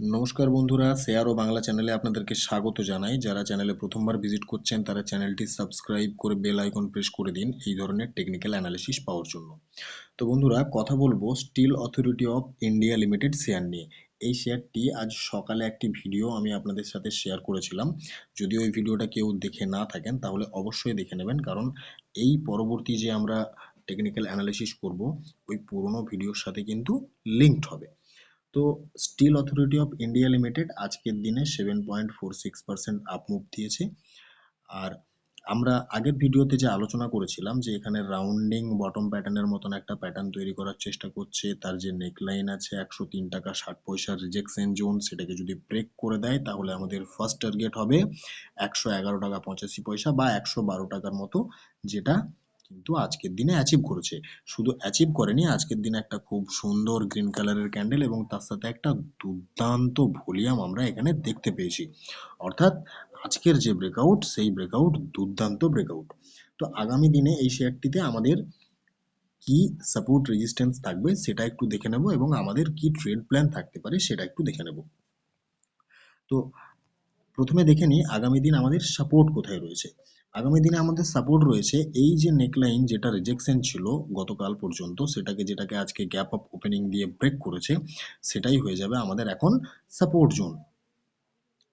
নমস্কার বন্ধুরা, শেয়ার ও বাংলা চ্যানেলে আপনাদেরকে স্বাগত জানাই। যারা চ্যানেলে প্রথমবার ভিজিট করছেন, তারা চ্যানেলটি সাবস্ক্রাইব করে বেল আইকন প্রেস করে দিন এই ধরনের টেকনিক্যাল অ্যানালিসিস পাওয়ার জন্য। তো বন্ধুরা, কথা বলব Steel Authority of India Limited share নিয়ে। এই শেয়ারটি আজ সকালে একটি ভিডিও আমি আপনাদের সাথে শেয়ার করেছিলাম। যদি ওই ভিডিওটা কেউ দেখে না থাকেন, তাহলে অবশ্যই দেখে নেবেন। কারণ এই পরবর্তী যে আমরা টেকনিক্যাল অ্যানালিসিস করব, ওই পুরনো ভিডিওর সাথে কিন্তু লিঙ্কড হবে। তো Steel Authority of India Limited আজকের দিনে seven point four six percent upmove দিয়েছে। আর আমরা আগের ভিডিওতে যে আলোচনা করেছিলাম যে এখানে রাউন্ডিং বটম প্যাটার্নের মতন একটা প্যাটার্ন তৈরি করার চেষ্টা করছে, তার যে নেকলাইন আছে একশো তিন টাকা ষাট পয়সার রিজেকশন জোন সেটাকে যদি ব্রেক করে দেয়, তাহলে আমাদের ফার্স্ট টার্গেট হবে একশো এগারো টাকা পঁচাশি পয়সা বা একশো বারো টাকার মতো যেটা কিন্তু আজকের দিনে অ্যাচিভ করেছে। শুধু অ্যাচিভ করেনি, আজকের দিনে একটা খুব সুন্দর গ্রিন কালারের ক্যান্ডেল এবং তার সাথে একটা দুর্দান্ত ভলিউম আমরা এখানে দেখতে পেয়েছি। অর্থাৎ আজকের যে ব্রেকআউট সেই ব্রেকআউট দুর্দান্ত ব্রেকআউট তো আগামী দিনে এই শেয়ারটিতে আমাদের কি সাপোর্ট রেজিস্ট্যান্স থাকবে সেটা একটু দেখে নেব এবং আমাদের কি ট্রেড প্ল্যান থাকতে পারে সেটা একটু দেখে নেব। তো প্রথমে দেখে নিই আগামী দিন আমাদের সাপোর্ট কোথায় রয়েছে। আগামী দিনে আমাদের সাপোর্ট রয়েছে এই যে নেকলাইন যেটা রিজেকশন ছিল গতকাল পর্যন্ত, সেটাকে যেটাকে আজকে গ্যাপ অফ ওপেনিং দিয়ে ব্রেক করেছে, সেটাই হয়ে যাবে আমাদের এখন সাপোর্ট জোন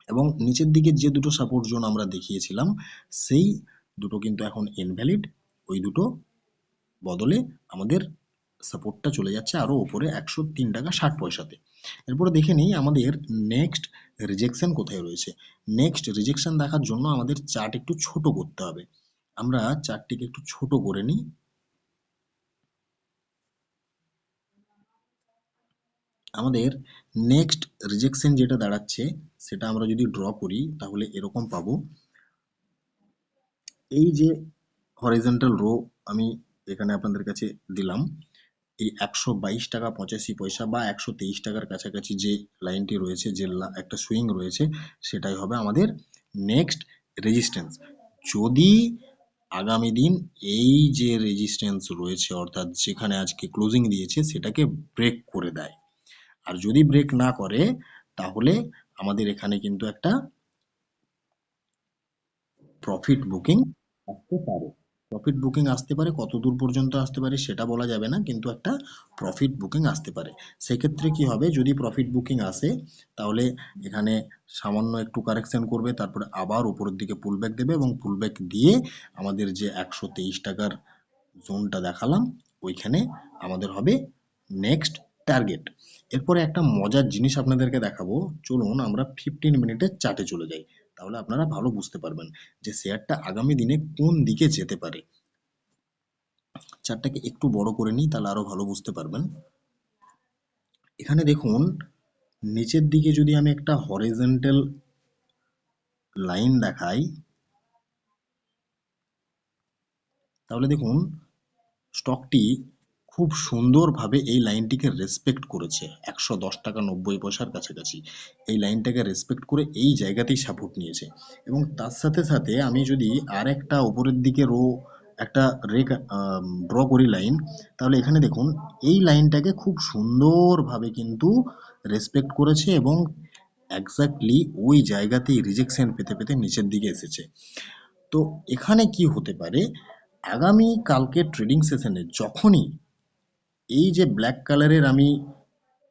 এবং নিচের দিকে যে দুটো সাপোর্ট জোন আমরা দেখিয়েছিলাম, সেই দুটো কিন্তু এখন ইনভ্যালিড ওই দুটো বদলে আমাদের সাপোর্টটা চলে যাচ্ছে আরও ওপরে একশো তিন টাকা ষাট পয়সাতে। এরপরে দেখে নিই আমাদের নেক্সট রিজেকশন কোথায় রয়েছে। নেক্সট রিজেকশন দেখার জন্য আমাদের চার্ট একটু ছোট করতে হবে। আমরা চার্টটিকে একটু ছোট করে নিই। আমাদের নেক্সট রিজেকশন যেটা দাঁড়াচ্ছে, সেটা আমরা যদি ড্র করি, তাহলে এরকম পাবো। এই যে হরিজেন্টাল রো আমি এখানে আপনাদের কাছে দিলাম। এই একশো বাইশ টাকা পঁচাশি পয়সা বা একশো তেইশ টাকার কাছাকাছি যে লাইনটি রয়েছে, যে একটা সুইং রয়েছে, সেটাই হবে আমাদের নেক্সট রেজিস্ট্যান্স। যদি আগামী দিন এই যে রেজিস্ট্যান্স রয়েছে, অর্থাৎ যেখানে আজকে ক্লোজিং দিয়েছে, সেটাকে ব্রেক করে দেয়। আর যদি ব্রেক না করে, তাহলে আমাদের এখানে কিন্তু একটা প্রফিট বুকিং আসতে পারে। প্রফিট বুকিং আসতে পারে কত দূর পর্যন্ত আসতে পারে সেটা বলা যাবে না, কিন্তু একটা প্রফিট বুকিং আসতে পারে। সেক্ষেত্রে কি হবে, যদি প্রফিট বুকিং আসে, তাহলে এখানে সামান্য একটু কারেকশন করবে, তারপরে আবার উপরের দিকে পুলব্যাক দেবে এবং পুলব্যাক দিয়ে আমাদের যে একশো তেইশ টাকার জোনটা দেখালাম, ওইখানে আমাদের হবে নেক্সট টার্গেট এরপরে একটা মজার জিনিস আপনাদেরকে দেখাবো। চলুন আমরা ফিফটিন মিনিটের চার্টে চলে যাই। তাহলে আপনারা ভালো বুঝতে পারবেন যে শেয়ারটা আগামী দিনে কোন দিকে যেতে পারে। চারটাকে একটু বড় করে নিই, তাহলে আরও ভালো বুঝতে পারবেন। এখানে দেখুন, নিচের দিকে যদি আমি একটা হরিজেন্টাল লাইন দেখাই, তাহলে দেখুন স্টকটি খুব সুন্দরভাবে এই লাইনটিকে রেসপেক্ট করেছে। একশো দশ টাকা নব্বই পয়সার কাছাকাছি এই লাইনটাকে রেসপেক্ট করে এই জায়গাতেই সাপোর্ট নিয়েছে। এবং তার সাথে সাথে আমি যদি আর একটা উপরের দিকে রো একটা রেক ড্র করি লাইন তাহলে এখানে দেখুন, এই লাইনটাকে খুব সুন্দরভাবে কিন্তু রেসপেক্ট করেছে এবং একজাক্টলি ওই জায়গাতেই রিজেকশন পেতে পেতে নিচের দিকে এসেছে। তো এখানে কি হতে পারে? আগামী কালকে ট্রেডিং সেশনে যখনই এই যে ব্ল্যাক কালারের আমি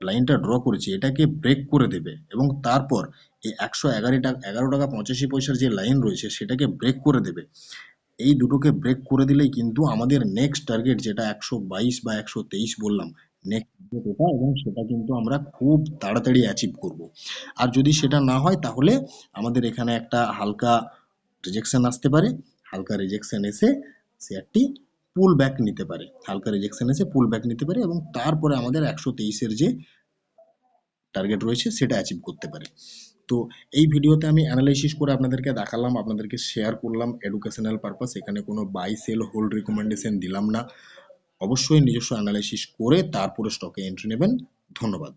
লাইনটা ড্র করেছি, এটাকে ব্রেক করে দেবে এবং তারপর এই একশো এগারো টাকা এগারো টাকা পঁচাশি পয়সার যে লাইন রয়েছে, সেটাকে ব্রেক করে দেবে। এই দুটোকে ব্রেক করে দিলেই কিন্তু আমাদের নেক্সট টার্গেট যেটা একশো বাইশ বা একশো তেইশ বললাম নেক্সট এটা এবং সেটা কিন্তু আমরা খুব তাড়াতাড়ি অ্যাচিভ করব। আর যদি সেটা না হয়, তাহলে আমাদের এখানে একটা হালকা রিজেকশন আসতে পারে। হালকা রিজেকশন এসে শেয়ারটি পুল ব্যাক নিতে পারে। হালকা রিজেকশন এসে পুল ব্যাক নিতে পারে এবং তারপরে আমাদের একশো তেইশের যে টার্গেট রয়েছে সেটা অ্যাচিভ করতে পারে। তো এই ভিডিওতে আমি অ্যানালাইসিস করে আপনাদেরকে দেখালাম, আপনাদেরকে শেয়ার করলাম এডুকেশনাল পারপাস এখানে কোনো বাই সেল হোল্ড রিকমেন্ডেশন দিলাম না। অবশ্যই নিজস্ব অ্যানালাইসিস করে তারপরে স্টকে এন্ট্রি নেবেন। ধন্যবাদ।